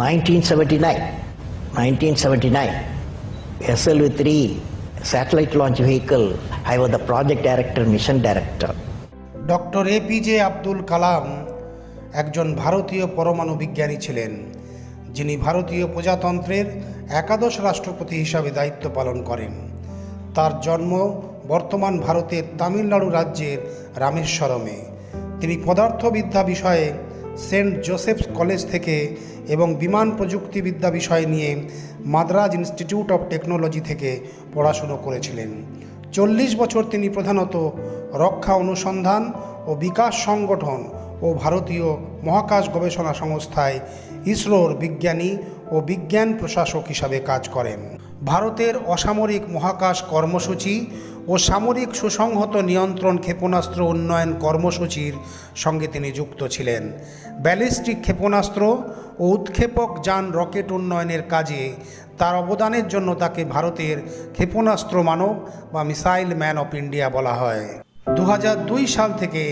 1979, 1979, SLV-3 satellite launch vehicle, I was the project director, mission director. Doctor APJ Abdul Kalam একজন ভারতীয় পরমাণু বিজ্ঞানী ছিলেন যিনি ভারতীয় প্রজাতন্ত্রের একাদশ রাষ্ট্রপতি হিসাবে দায়িত্ব পালন করেন। তার জন্ম বর্তমান ভারতের তামিলনাড়ু রাজ্যের রামেশ্বরমে। তিনি পদার্থবিদ্যা বিষয়ে সেন্ট জোসেফ কলেজ থেকে এবং বিমান প্রযুক্তিবিদ্যা বিষয় নিয়ে মাদ্রাজ ইনস্টিটিউট অফ টেকনোলজি থেকে পড়াশুনো করেছিলেন। চল্লিশ বছর তিনি প্রধানত রক্ষা অনুসন্ধান ও বিকাশ সংগঠন ও ভারতীয় মহাকাশ গবেষণা সংস্থায় ইসরোর বিজ্ঞানী ও বিজ্ঞান প্রশাসক হিসাবে কাজ করেন। ভারতের অসামরিক মহাকাশ কর্মসূচি ও সামরিক সুসংহত নিয়ন্ত্রণ ক্ষেপণাস্ত্র উন্নয়ন কর্মসূচির সঙ্গে তিনি যুক্ত ছিলেন। ব্যালিস্টিক ক্ষেপণাস্ত্র ও উৎক্ষেপক যান রকেট উন্নয়নের কাজে তার অবদানের জন্য তাকে ভারতের ক্ষেপণাস্ত্র মানব বা মিসাইল ম্যান অফ ইন্ডিয়া বলা হয়। দু হাজার দুই সাল থেকে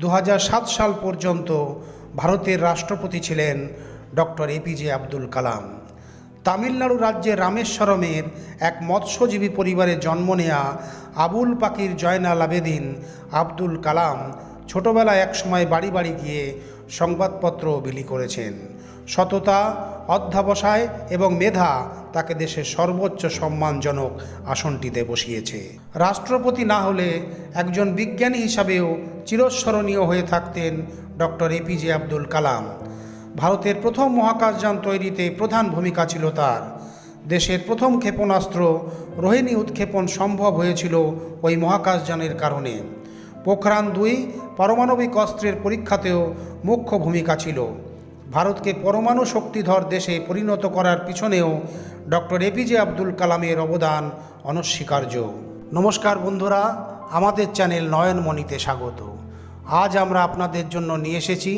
দু হাজার সাত সাল পর্যন্ত ভারতের রাষ্ট্রপতি ছিলেন ডক্টর এপিজে আব্দুল কালাম। তামিলনাড়ু রাজ্যের রামেশ্বরমের এক মৎস্যজীবী পরিবারে জন্ম নেয়া আবুল পাকির জয়নাল আবেদিন আব্দুল কালাম ছোটবেলায় একসময় বাড়ি বাড়ি গিয়ে সংবাদপত্র বিলি করেছেন। সততা, অধ্যাবসায় এবং মেধা তাকে দেশের সর্বোচ্চ সম্মানজনক আসনটিতে বসিয়েছে। রাষ্ট্রপতি না হলে একজন বিজ্ঞানী হিসাবেও চিরস্মরণীয় হয়ে থাকতেন ডক্টর এপিজে আব্দুল কালাম। ভারতের প্রথম মহাকাশযান তৈরিতে প্রধান ভূমিকা ছিল তার। দেশের প্রথম ক্ষেপণাস্ত্র রোহিণী উৎক্ষেপণ সম্ভব হয়েছিল ওই মহাকাশযানের কারণে। পোখরান দুই পারমাণবিক অস্ত্রের পরীক্ষাতেও মুখ্য ভূমিকা ছিল। ভারতকে পরমাণু শক্তিধর দেশে পরিণত করার পিছনেও ডক্টর এপিজে আব্দুল কালামের অবদান অনস্বীকার্য। নমস্কার বন্ধুরা, আমাদের চ্যানেল নয়নমণিতে স্বাগত। আজ আমরা আপনাদের জন্য নিয়ে এসেছি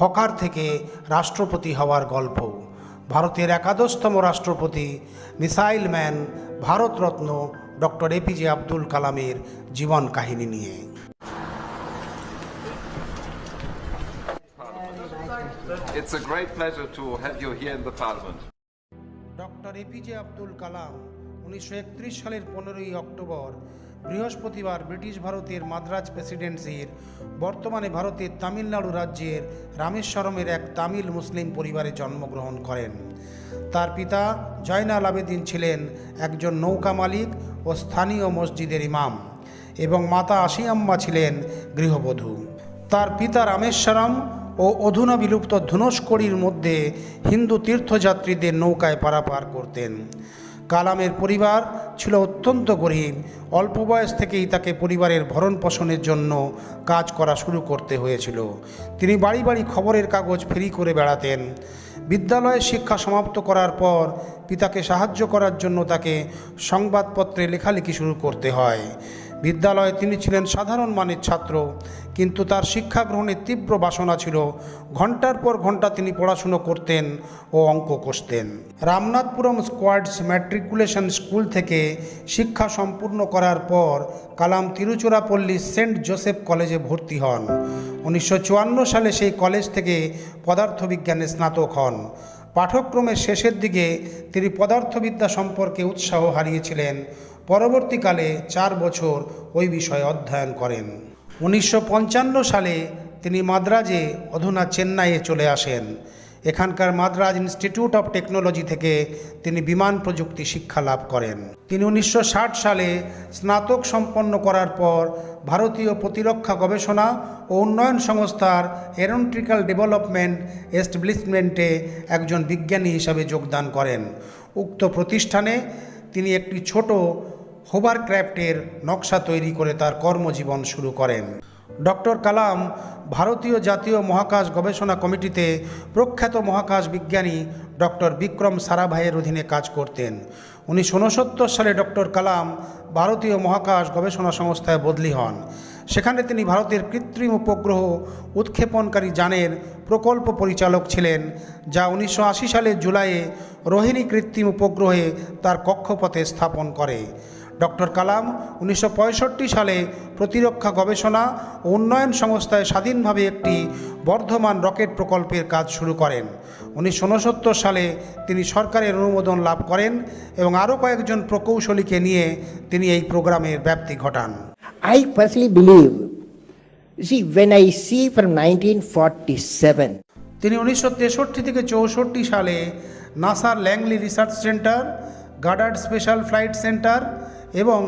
হকার থেকে রাষ্ট্রপতি হওয়ার গল্প। ভারতের একাদশতম রাষ্ট্রপতি, missile man, Bharat Ratna doctor APJ Abdul কালামের জীবন কাহিনী নিয়ে। It's a great pleasure to have you here in the Parliament. Doctor APJ Abdul Kalam উনিশশো একত্রিশ সালের পনেরোই অক্টোবর, বৃহস্পতিবার ব্রিটিশ ভারতের মাদ্রাজ প্রেসিডেন্সির, বর্তমানে ভারতের তামিলনাড়ু রাজ্যের রামেশ্বরমের এক তামিল মুসলিম পরিবারে জন্মগ্রহণ করেন তার পিতা জয়নাল আবেদিন ছিলেন একজন নৌকা মালিক ও স্থানীয় মসজিদের ইমাম এবং মাতা আশিয়াম্মা ছিলেন গৃহবধূ তার পিতা রামেশ্বরম ও অধুনা বিলুপ্ত ধনুষ্কড়ির মধ্যে হিন্দু তীর্থযাত্রীদের নৌকায় পারাপার করতেন। কালামের পরিবার ছিল অত্যন্ত গরিব, অল্প বয়স থেকেই তাকে পরিবারের ভরণ পোষণের জন্য কাজ করা শুরু করতে হয়েছিল। তিনি বাড়ি বাড়ি খবরের কাগজ ফেরি করে বেড়াতেন। বিদ্যালয়ে শিক্ষা সমাপ্ত করার পর পিতাকে সাহায্য করার জন্য তাকে সংবাদপত্রে লেখালেখি শুরু করতে হয়। বিদ্যালয়ে তিনি ছিলেন সাধারণ মানের ছাত্র, কিন্তু তার শিক্ষা গ্রহণের তীব্র বাসনা ছিল। ঘণ্টার পর ঘণ্টা তিনি পড়াশুনো করতেন ও অঙ্ক কষতেন। রামনাথপুরম স্কোয়াডস ম্যাট্রিকুলেশন স্কুল থেকে শিক্ষা সম্পূর্ণ করার পর কালাম তিরুচুরাপল্লী সেন্ট জোসেফ কলেজে ভর্তি হন। উনিশশো চুয়ান্ন সালে সেই কলেজ থেকে পদার্থবিজ্ঞানে স্নাতক হন। পাঠ্যক্রমের শেষের দিকে তিনি পদার্থবিদ্যা সম্পর্কে উৎসাহ হারিয়েছিলেন। পরবর্তীকালে চার বছর ওই বিষয়ে অধ্যয়ন করেন। উনিশশো পঞ্চান্ন সালে তিনি মাদ্রাজে অধুনা চেন্নাইয়ে চলে আসেন। এখানকার মাদ্রাজ ইনস্টিটিউট অফ টেকনোলজি থেকে তিনি বিমান প্রযুক্তি শিক্ষা লাভ করেন। তিনি উনিশশো ষাট সালে স্নাতক সম্পন্ন করার পর ভারতীয় প্রতিরক্ষা গবেষণা ও উন্নয়ন সংস্থার এরোনট্রিক্যাল ডেভেলপমেন্ট এস্টাবলিশমেন্টে একজন বিজ্ঞানী হিসাবে যোগদান করেন। উক্ত প্রতিষ্ঠানে তিনি একটি ছোট হোভারক্রাফটের নকশা তৈরি করে তার কর্মজীবন শুরু করেন। ডক্টর কালাম ভারতীয় জাতীয় মহাকাশ গবেষণা কমিটিতে প্রখ্যাত মহাকাশ বিজ্ঞানী ডক্টর বিক্রম সারাভাইয়ের অধীনে কাজ করতেন। উনিশশো উনসত্তর সালে ডক্টর কালাম ভারতীয় মহাকাশ গবেষণা সংস্থায় বদলি হন। সেখানে তিনি ভারতের কৃত্রিম উপগ্রহ উৎক্ষেপণকারী যানের প্রকল্প পরিচালক ছিলেন যা উনিশশো আশি সালের জুলাইয়ে রোহিণী কৃত্রিম উপগ্রহে তার কক্ষপথে স্থাপন করে। ডক্টর কালাম উনিশশো পঁয়ষট্টি সালে প্রতিরক্ষা গবেষণা ও উন্নয়ন সংস্থায় স্বাধীনভাবে একটি বর্ধমান রকেট প্রকল্পের কাজ শুরু করেন। উনিশশো উনসত্তর সালে তিনি সরকারের অনুমোদন লাভ করেন এবং আরও কয়েকজন প্রকৌশলীকে নিয়ে তিনি এই প্রোগ্রামের ব্যাপ্তি ঘটান। Personally believe, you see, when I see from 1947, তিনি উনিশশো তেষট্টি থেকে চৌষট্টি সালে নাসার Langley Research Centre Goddard Special Flight Centre এবং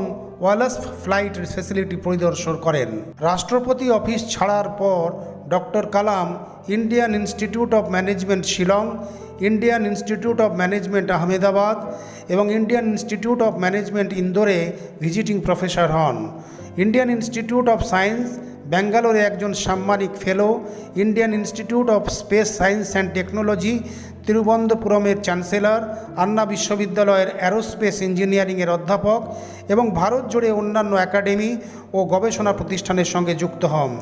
ওয়ালাস ফ্লাইট ফেসিলিটি পরিদর্শন করেন। রাষ্ট্রপতি অফিস ছাড়ার পর doctor Kalam Indian institute of management Shillong Indian institute of management Ahmedabad এবং ইন্ডিয়ান ইনস্টিটিউট অফ ম্যানেজমেন্ট ইন্দোরে ভিজিটিং প্রফেসর হন। ইন্ডিয়ান ইনস্টিটিউট অফ সায়েন্স ব্যাঙ্গালোরে একজন সাম্মানিক fellow, Indian institute of space science and technology, তিরুবনন্তপুরমের chancellor, Anna বিশ্ববিদ্যালয়ের aerospace ইঞ্জিনিয়ারিংয়ের অধ্যাপক এবং ভারত জুড়ে অন্যান্য একাডেমি ও গবেষণা প্রতিষ্ঠানের সঙ্গে যুক্ত হন।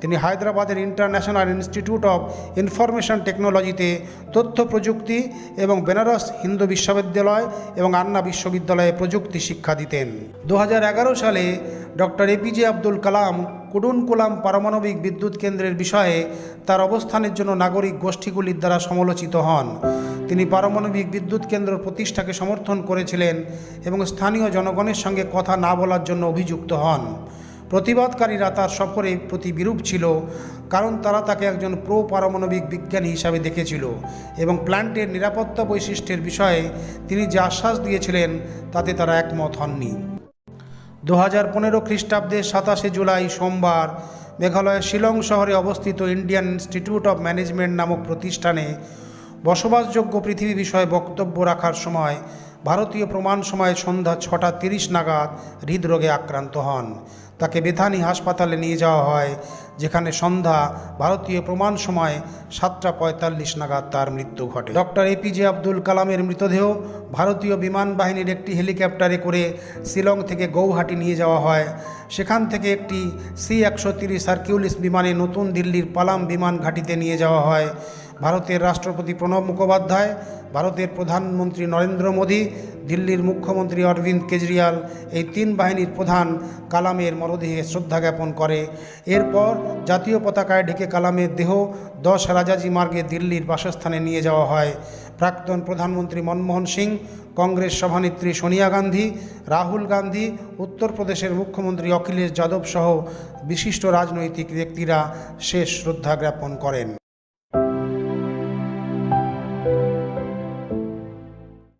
তিনি হায়দ্রাবাদের ইন্টারন্যাশনাল ইনস্টিটিউট অফ ইনফরমেশন টেকনোলজিতে তথ্য প্রযুক্তি এবং বেনারস হিন্দু বিশ্ববিদ্যালয় এবং আন্না বিশ্ববিদ্যালয়ে প্রযুক্তি শিক্ষা দিতেন। দু হাজার এগারো সালে ডক্টর এপিজে আব্দুল কালাম কুডুনকুলাম পারমাণবিক বিদ্যুৎ কেন্দ্রের বিষয়ে তার অবস্থানের জন্য নাগরিক গোষ্ঠীগুলির দ্বারা সমালোচিত হন। তিনি পারমাণবিক বিদ্যুৎ কেন্দ্র প্রতিষ্ঠাকে সমর্থন করেছিলেন এবং স্থানীয় জনগণের সঙ্গে কথা না বলার জন্য অভিযুক্ত হন। প্রতিবাদকারীরা তার সফরে প্রতি বিরূপ ছিল, কারণ তারা তাকে একজন প্রো পারমাণবিক বিজ্ঞানী হিসাবে দেখেছিল এবং প্ল্যান্টের নিরাপত্তা বৈশিষ্ট্যের বিষয়ে তিনি যে আশ্বাস দিয়েছিলেন তাতে তারা একমত হননি। দু হাজার পনেরো খ্রিস্টাব্দের সাতাশে জুলাই সোমবার মেঘালয়ের শিলং শহরে অবস্থিত ইন্ডিয়ান ইনস্টিটিউট অব ম্যানেজমেন্ট নামক প্রতিষ্ঠানে বসবাসযোগ্য পৃথিবী বিষয়ে বক্তব্য রাখার সময় ভারতীয় প্রমাণ সময় সন্ধ্যা ছটা তিরিশ নাগাদ হৃদরোগে আক্রান্ত হন। তাকে বেথানি হাসপাতালে নিয়ে যাওয়া হয়, যেখানে সন্ধ্যা ভারতীয় প্রমাণ সময় সাতটা পঁয়তাল্লিশ নাগাদ তার মৃত্যু ঘটে। ডক্টর এপিজে আব্দুল কালামের মৃতদেহ ভারতীয় বিমান বাহিনীর একটি হেলিকপ্টারে করে শিলং থেকে গৌহাটি নিয়ে যাওয়া হয়। সেখান থেকে একটি সি একশো তিরিশ সার্কিউলিস বিমানে নতুন দিল্লির পালাম বিমান ঘাঁটিতে নিয়ে যাওয়া হয়। ভারতের রাষ্ট্রপতি প্রণব মুখোপাধ্যায়, ভারতের প্রধানমন্ত্রী নরেন্দ্র মোদী, দিল্লির মুখ্যমন্ত্রী অরবিন্দ কেজরিওয়াল এই তিন বাহিনীর প্রধান কালামের মরদেহে শ্রদ্ধা জ্ঞাপন করে। এরপর জাতীয় পতাকায় ঢেকে কালামের দেহ দশ রাজাজি মার্গে দিল্লির বাসস্থানে নিয়ে যাওয়া হয়। প্রাক্তন প্রধানমন্ত্রী মনমোহন সিং, কংগ্রেস সভানেত্রী সোনিয়া গান্ধী, রাহুল গান্ধী, উত্তরপ্রদেশের মুখ্যমন্ত্রী অখিলেশ যাদব সহ বিশিষ্ট রাজনৈতিক ব্যক্তিরা শেষ শ্রদ্ধা জ্ঞাপন করেন।